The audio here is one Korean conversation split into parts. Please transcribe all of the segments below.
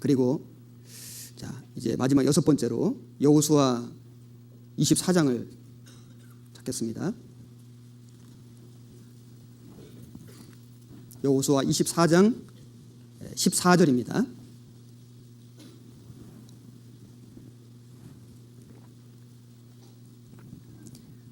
그리고 자, 이제 마지막 여섯 번째로 여호수아 24장을 찾겠습니다. 여호수아 24장 14절입니다.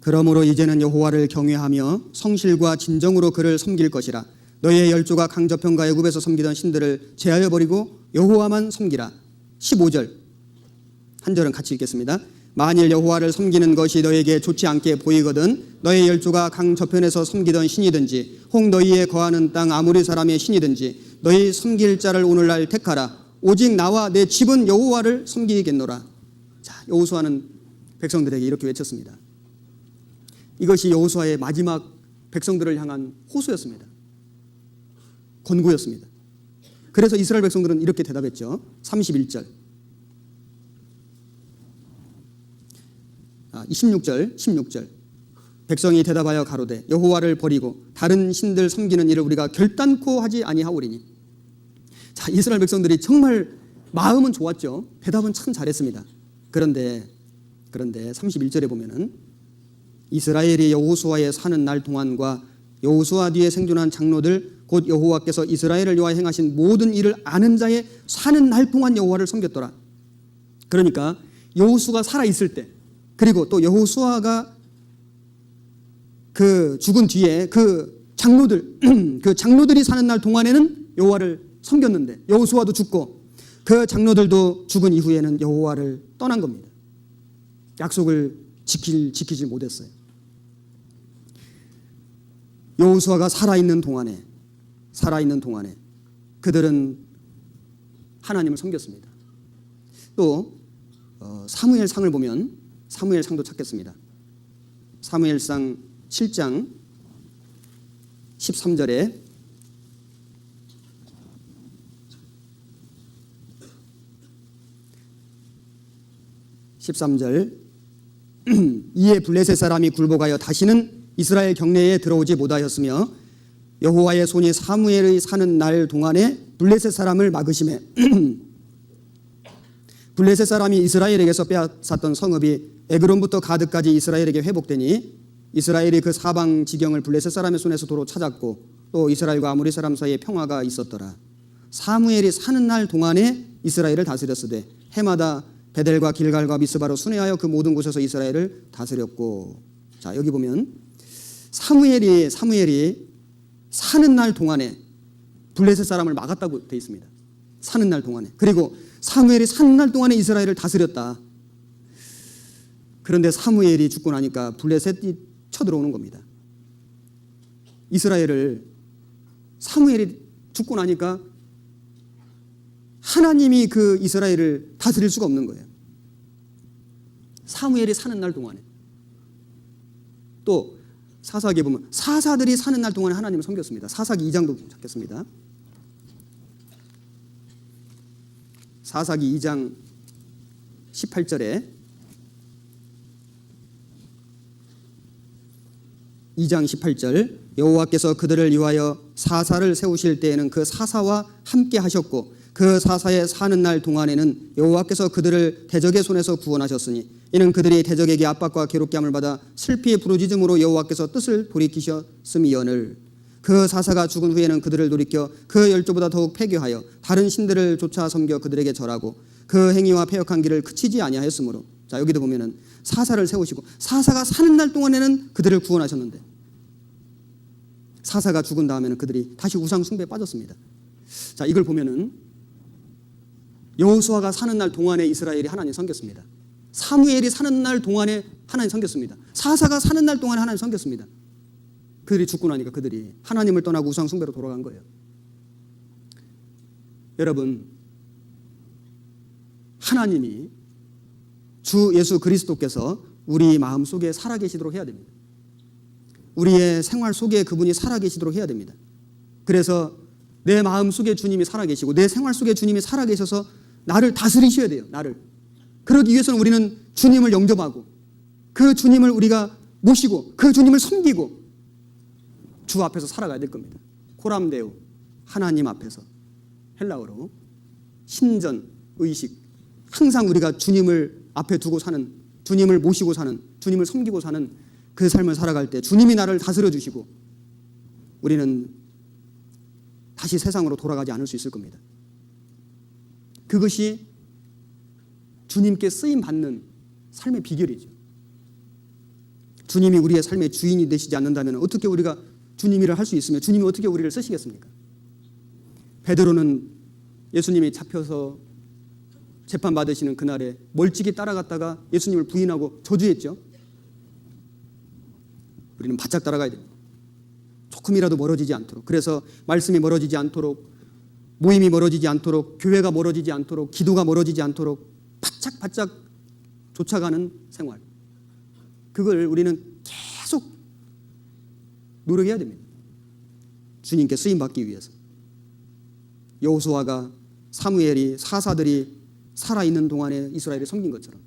그러므로 이제는 여호와를 경외하며 성실과 진정으로 그를 섬길 것이라 너희의 열조가 강저편과 애굽에서 섬기던 신들을 제하여 버리고 여호와만 섬기라. 15절. 한 절은 같이 읽겠습니다. 만일 여호와를 섬기는 것이 너에게 좋지 않게 보이거든 너의 열조가 강 저편에서 섬기던 신이든지 혹 너희의 거하는 땅 아무리 사람의 신이든지 너희 섬길 자를 오늘날 택하라. 오직 나와 내 집은 여호와를 섬기겠노라. 자 여호수아는 백성들에게 이렇게 외쳤습니다. 이것이 여호수아의 마지막 백성들을 향한 호소였습니다. 권고였습니다. 그래서 이스라엘 백성들은 이렇게 대답했죠. 31절. 아, 26절, 16절. 백성이 대답하여 가로되 여호와를 버리고 다른 신들 섬기는 일을 우리가 결단코 하지 아니하오리니. 자, 이스라엘 백성들이 정말 마음은 좋았죠. 대답은 참 잘했습니다. 그런데 그런데 31절에 보면은 이스라엘이 여호수아에 사는 날 동안과 여호수아 뒤에 생존한 장로들 곧 여호와께서 이스라엘을 위하여 행하신 모든 일을 아는 자의 사는 날 동안 여호와를 섬겼더라. 그러니까 여호수가 살아 있을 때 그리고 또 여호수아가 그 죽은 뒤에 그 장로들 그 장로들이 사는 날 동안에는 여호와를 섬겼는데 여호수아도 죽고 그 장로들도 죽은 이후에는 여호와를 떠난 겁니다. 약속을 지킬 지키지 못했어요. 여호수아가 살아있는 동안에 살아있는 동안에 그들은 하나님을 섬겼습니다. 또 어, 사무엘 상을 보면 사무엘 상도 찾겠습니다. 사무엘 상 7장 13절에 13절 이에 블레셋 사람이 굴복하여 다시는 이스라엘 경내에 들어오지 못하였으며 여호와의 손이 사무엘의 사는 날 동안에 블레셋 사람을 막으심에 블레셋 사람이 이스라엘에게서 빼앗았던 성읍이 에그론부터 가드까지 이스라엘에게 회복되니 이스라엘이 그 사방 지경을 블레셋 사람의 손에서 도로 찾았고 또 이스라엘과 아무리 사람 사이에 평화가 있었더라. 사무엘이 사는 날 동안에 이스라엘을 다스렸으되 해마다 베델과 길갈과 미스바로 순회하여 그 모든 곳에서 이스라엘을 다스렸고 자 여기 보면 사무엘이 사무엘이 사는 날 동안에 블레셋 사람을 막았다고 돼 있습니다. 사는 날 동안에 그리고 사무엘이 사는 날 동안에 이스라엘을 다스렸다. 그런데 사무엘이 죽고 나니까 블레셋이 쳐들어오는 겁니다. 이스라엘을 사무엘이 죽고 나니까 하나님이 그 이스라엘을 다스릴 수가 없는 거예요. 사무엘이 사는 날 동안에. 또 사사기에 보면 사사들이 사는 날 동안에 하나님을 섬겼습니다. 사사기 2장도 찾겠습니다. 사사기 2장 18절에 2장 18절 여호와께서 그들을 위하여 사사를 세우실 때에는 그 사사와 함께 하셨고 그 사사에 사는 날 동안에는 여호와께서 그들을 대적의 손에서 구원하셨으니 이는 그들이 대적에게 압박과 괴롭게 함을 받아 슬피 부르짖음으로 여호와께서 뜻을 돌이키셨음이언을 그 사사가 죽은 후에는 그들을 돌이켜 그 열조보다 더욱 폐교하여 다른 신들을 쫓아 섬겨 그들에게 절하고 그 행위와 폐역한 길을 그치지 아니하였으므로 자 여기도 보면은 사사를 세우시고 사사가 사는 날 동안에는 그들을 구원하셨는데 사사가 죽은 다음에는 그들이 다시 우상 숭배에 빠졌습니다. 자 이걸 보면은 여호수아가 사는 날 동안에 이스라엘이 하나님 섬겼습니다. 사무엘이 사는 날 동안에 하나님 섬겼습니다. 사사가 사는 날 동안에 하나님 섬겼습니다. 그들이 죽고 나니까 그들이 하나님을 떠나고 우상 숭배로 돌아간 거예요. 여러분 하나님이 주 예수 그리스도께서 우리 마음 속에 살아계시도록 해야 됩니다. 우리의 생활 속에 그분이 살아계시도록 해야 됩니다. 그래서 내 마음 속에 주님이 살아계시고 내 생활 속에 주님이 살아계셔서 나를 다스리셔야 돼요. 나를. 그러기 위해서는 우리는 주님을 영접하고 그 주님을 우리가 모시고 그 주님을 섬기고 주 앞에서 살아가야 될 겁니다. 코람데우 하나님 앞에서 헬라어로 신전 의식 항상 우리가 주님을 앞에 두고 사는 주님을 모시고 사는 주님을 섬기고 사는 그 삶을 살아갈 때 주님이 나를 다스려 주시고 우리는 다시 세상으로 돌아가지 않을 수 있을 겁니다. 그것이 주님께 쓰임 받는 삶의 비결이죠. 주님이 우리의 삶의 주인이 되시지 않는다면 어떻게 우리가 주님 일을 할수 있으며 주님이 어떻게 우리를 쓰시겠습니까? 베드로는 예수님이 잡혀서 재판 받으시는 그날에 멀찍이 따라갔다가 예수님을 부인하고 저주했죠. 우리는 바짝 따라가야 됩니다. 조금이라도 멀어지지 않도록. 그래서 말씀이 멀어지지 않도록 모임이 멀어지지 않도록 교회가 멀어지지 않도록 기도가 멀어지지 않도록 바짝 바짝 쫓아가는 생활. 그걸 우리는 계속 노력해야 됩니다. 주님께 쓰임 받기 위해서. 여호수아가 사무엘이 사사들이 살아 있는 동안에 이스라엘을 섬긴 것처럼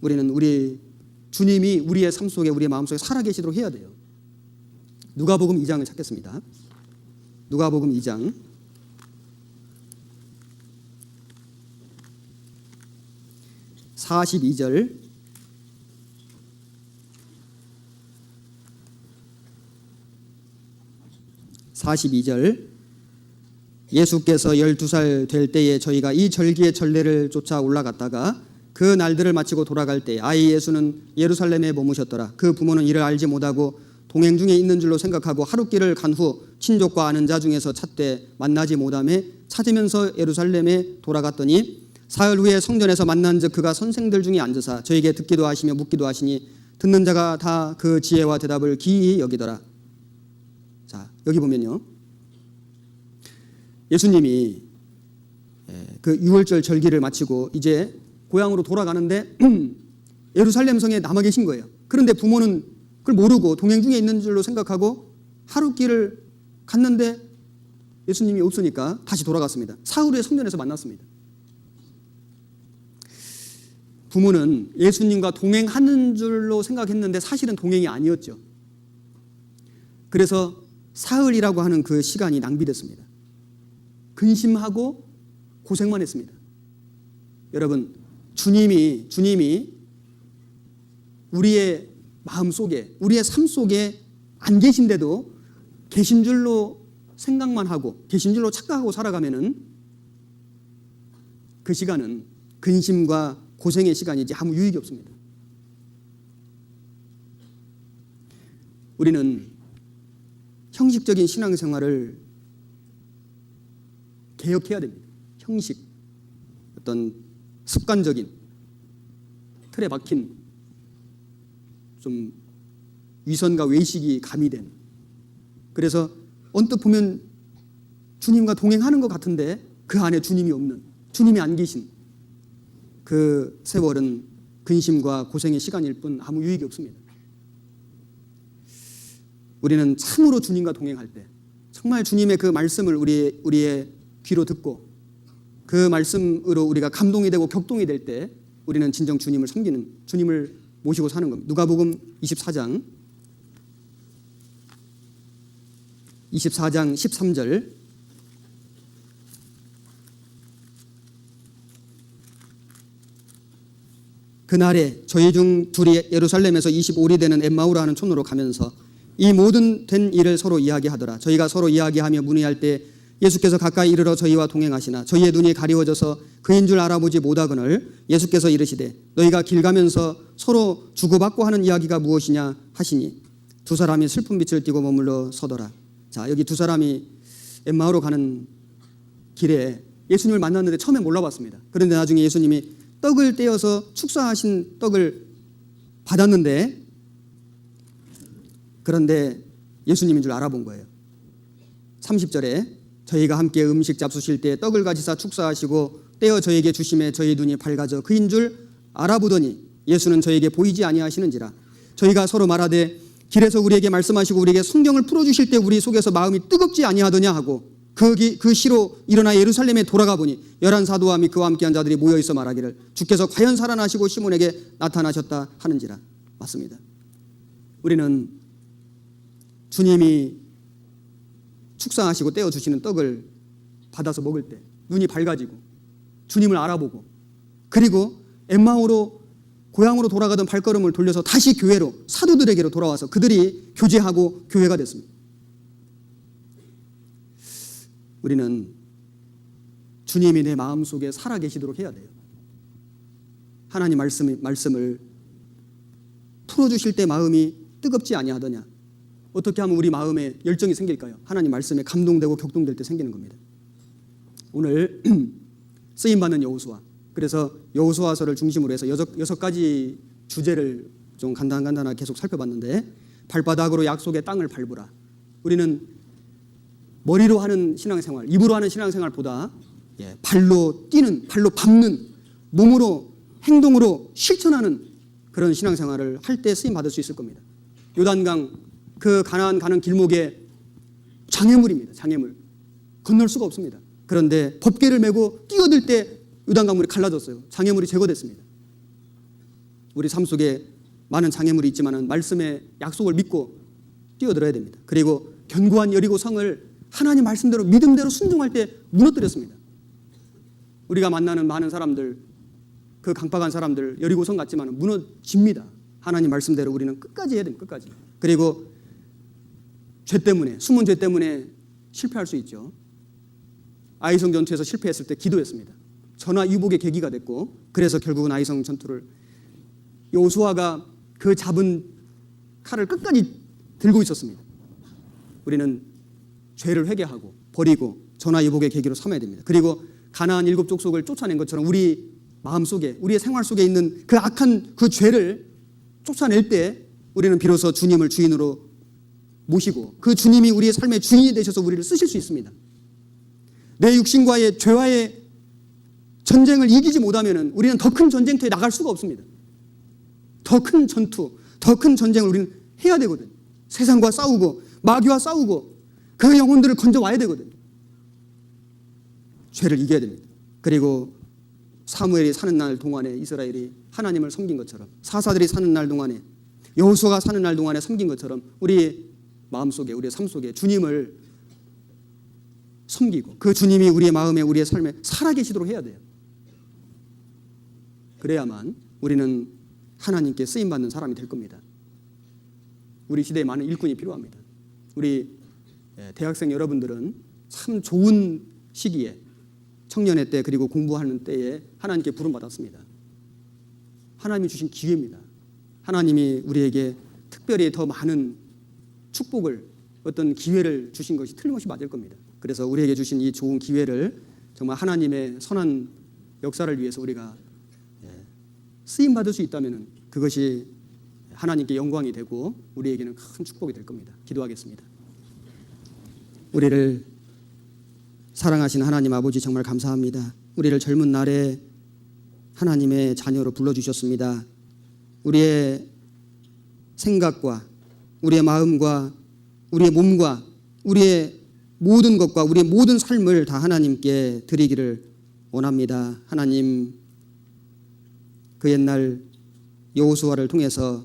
우리는 우리 주님이 우리의 삶 속에 우리의 마음 속에 살아 계시도록 해야 돼요. 누가복음 2장을 찾겠습니다. 누가복음 2장 42절 42절 예수께서 열두 살될 때에 저희가 이 절기의 전례를 쫓아 올라갔다가 그 날들을 마치고 돌아갈 때 아이 예수는 예루살렘에 머무셨더라. 그 부모는 이를 알지 못하고 동행 중에 있는 줄로 생각하고 하룻길을 간 후 친족과 아는 자 중에서 찾되 만나지 못함에 찾으면서 예루살렘에 돌아갔더니 사흘 후에 성전에서 만난 즉 그가 선생들 중에 앉으사 저에게 듣기도 하시며 묻기도 하시니 듣는 자가 다 그 지혜와 대답을 기이 여기더라. 자 여기 보면요. 예수님이 예, 그 6월절 절기를 마치고 이제 고향으로 돌아가는데 예루살렘 성에 남아 계신 거예요. 그런데 부모는 그걸 모르고 동행 중에 있는 줄로 생각하고 하루 길을 갔는데 예수님이 없으니까 다시 돌아갔습니다. 사흘에 성전에서 만났습니다. 부모는 예수님과 동행하는 줄로 생각했는데 사실은 동행이 아니었죠. 그래서 사흘이라고 하는 그 시간이 낭비됐습니다. 근심하고 고생만 했습니다. 여러분, 주님이, 주님이 우리의 마음 속에, 우리의 삶 속에 안 계신데도 계신 줄로 생각만 하고, 계신 줄로 착각하고 살아가면은 그 시간은 근심과 고생의 시간이지 아무 유익이 없습니다. 우리는 형식적인 신앙생활을 개혁해야 됩니다. 형식, 어떤 습관적인 틀에 박힌 좀 위선과 외식이 가미된 그래서 언뜻 보면 주님과 동행하는 것 같은데 그 안에 주님이 없는 주님이 안 계신 그 세월은 근심과 고생의 시간일 뿐 아무 유익이 없습니다. 우리는 참으로 주님과 동행할 때 정말 주님의 그 말씀을 우리 우리의 귀로 듣고 그 말씀으로 우리가 감동이 되고 격동이 될 때 우리는 진정 주님을 섬기는 주님을 모시고 사는 겁니다. 누가복음 24장 24장 13절 그날에 저희 중 둘이 예루살렘에서 25리 되는 엠마우라 하는 촌으로 가면서 이 모든 된 일을 서로 이야기하더라. 저희가 서로 이야기하며 문의할 때 예수께서 가까이 이르러 저희와 동행하시나 저희의 눈이 가리워져서 그인 줄 알아보지 못하거늘 예수께서 이르시되 너희가 길 가면서 서로 주고받고 하는 이야기가 무엇이냐 하시니 두 사람이 슬픈 빛을 띠고 머물러 서더라. 자 여기 두 사람이 엠마오로 가는 길에 예수님을 만났는데 처음에 몰라봤습니다. 그런데 나중에 예수님이 떡을 떼어서 축사하신 떡을 받았는데 그런데 예수님인 줄 알아본 거예요. 30절에 저희가 함께 음식 잡수실 때 떡을 가지사 축사하시고 떼어 저에게 주심에 저희 눈이 밝아져 그인 줄 알아보더니 예수는 저에게 보이지 아니하시는지라 저희가 서로 말하되 길에서 우리에게 말씀하시고 우리에게 성경을 풀어 주실 때 우리 속에서 마음이 뜨겁지 아니하더냐 하고 그, 기- 그 시로 일어나 예루살렘에 돌아가 보니 열한 사도와 및 그와 함께한 자들이 모여 있어 말하기를 주께서 과연 살아나시고 시몬에게 나타나셨다 하는지라 맞습니다. 우리는 주님이 축사하시고 떼어 주시는 떡을 받아서 먹을 때 눈이 밝아지고 주님을 알아보고 그리고 엠마오로 고향으로 돌아가던 발걸음을 돌려서 다시 교회로 사도들에게로 돌아와서 그들이 교제하고 교회가 됐습니다. 우리는 주님이 내 마음 속에 살아 계시도록 해야 돼요. 하나님 말씀 말씀을 풀어 주실 때 마음이 뜨겁지 아니하더냐? 어떻게 하면 우리 마음에 열정이 생길까요? 하나님 말씀에 감동되고 격동될 때 생기는 겁니다. 오늘 쓰임 받는 여호수아. 그래서 여호수아서를 중심으로 해서 여섯, 여섯 가지 주제를 좀 간단간단하게 계속 살펴봤는데 발바닥으로 약속의 땅을 밟으라. 우리는 머리로 하는 신앙생활, 입으로 하는 신앙생활보다 예, 발로 뛰는, 발로 밟는, 몸으로 행동으로 실천하는 그런 신앙생활을 할 때 쓰임 받을 수 있을 겁니다. 요단강 그 가나안 가는 길목에 장애물입니다. 장애물 건널 수가 없습니다. 그런데 법궤를 메고 뛰어들 때 요단강물이 갈라졌어요. 장애물이 제거됐습니다. 우리 삶 속에 많은 장애물이 있지만은 말씀의 약속을 믿고 뛰어들어야 됩니다. 그리고 견고한 여리고 성을 하나님 말씀대로 믿음대로 순종할 때 무너뜨렸습니다. 우리가 만나는 많은 사람들 그 강박한 사람들 여리고성 같지만 무너집니다. 하나님 말씀대로 우리는 끝까지 해야 됩니다. 끝까지. 그리고 죄 때문에 숨은 죄 때문에 실패할 수 있죠. 아이성 전투에서 실패했을 때 기도했습니다. 전화 유복의 계기가 됐고 그래서 결국은 아이성 전투를 요수아가 그 잡은 칼을 끝까지 들고 있었습니다. 우리는 죄를 회개하고 버리고 전화 유복의 계기로 삼아야 됩니다. 그리고 가나안 일곱 족속을 쫓아낸 것처럼 우리 마음 속에 우리의 생활 속에 있는 그 악한 그 죄를 쫓아낼 때 우리는 비로소 주님을 주인으로 모시고 그 주님이 우리의 삶의 주인이 되셔서 우리를 쓰실 수 있습니다. 내 육신과의 죄와의 전쟁을 이기지 못하면 우리는 더 큰 전쟁터에 나갈 수가 없습니다. 더 큰 전투, 더 큰 전쟁을 우리는 해야 되거든. 세상과 싸우고 마귀와 싸우고 그 영혼들을 건져 와야 되거든. 죄를 이겨야 됩니다. 그리고 사무엘이 사는 날 동안에 이스라엘이 하나님을 섬긴 것처럼 사사들이 사는 날 동안에 여호수아가 사는 날 동안에 섬긴 것처럼 우리 마음속에 우리의 삶 속에 주님을 섬기고 그 주님이 우리의 마음에 우리의 삶에 살아계시도록 해야 돼요. 그래야만 우리는 하나님께 쓰임 받는 사람이 될 겁니다. 우리 시대에 많은 일꾼이 필요합니다. 우리 예, 대학생 여러분들은 참 좋은 시기에 청년의 때 그리고 공부하는 때에 하나님께 부름 받았습니다. 하나님이 주신 기회입니다. 하나님이 우리에게 특별히 더 많은 축복을 어떤 기회를 주신 것이 틀림없이 맞을 겁니다. 그래서 우리에게 주신 이 좋은 기회를 정말 하나님의 선한 역사를 위해서 우리가 예, 쓰임 받을 수 있다면 그것이 하나님께 영광이 되고 우리에게는 큰 축복이 될 겁니다. 기도하겠습니다. 우리를 사랑하신 하나님 아버지 정말 감사합니다. 우리를 젊은 날에 하나님의 자녀로 불러주셨습니다. 우리의 생각과 우리의 마음과 우리의 몸과 우리의 모든 것과 우리의 모든 삶을 다 하나님께 드리기를 원합니다. 하나님 그 옛날 여호수아를 통해서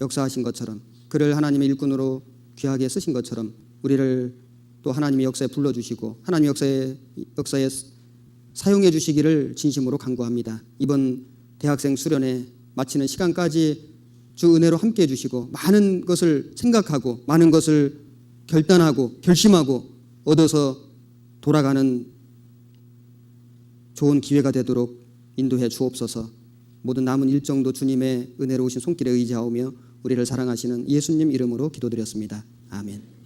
역사하신 것처럼 그를 하나님의 일꾼으로 귀하게 쓰신 것처럼 우리를 또 하나님의 역사에 불러주시고 하나님 역사에 역사에 사용해 주시기를 진심으로 간구합니다. 이번 대학생 수련회 마치는 시간까지 주 은혜로 함께 해주시고 많은 것을 생각하고 많은 것을 결단하고 결심하고 얻어서 돌아가는 좋은 기회가 되도록 인도해 주옵소서. 모든 남은 일정도 주님의 은혜로 오신 손길에 의지하오며 우리를 사랑하시는 예수님 이름으로 기도드렸습니다. 아멘.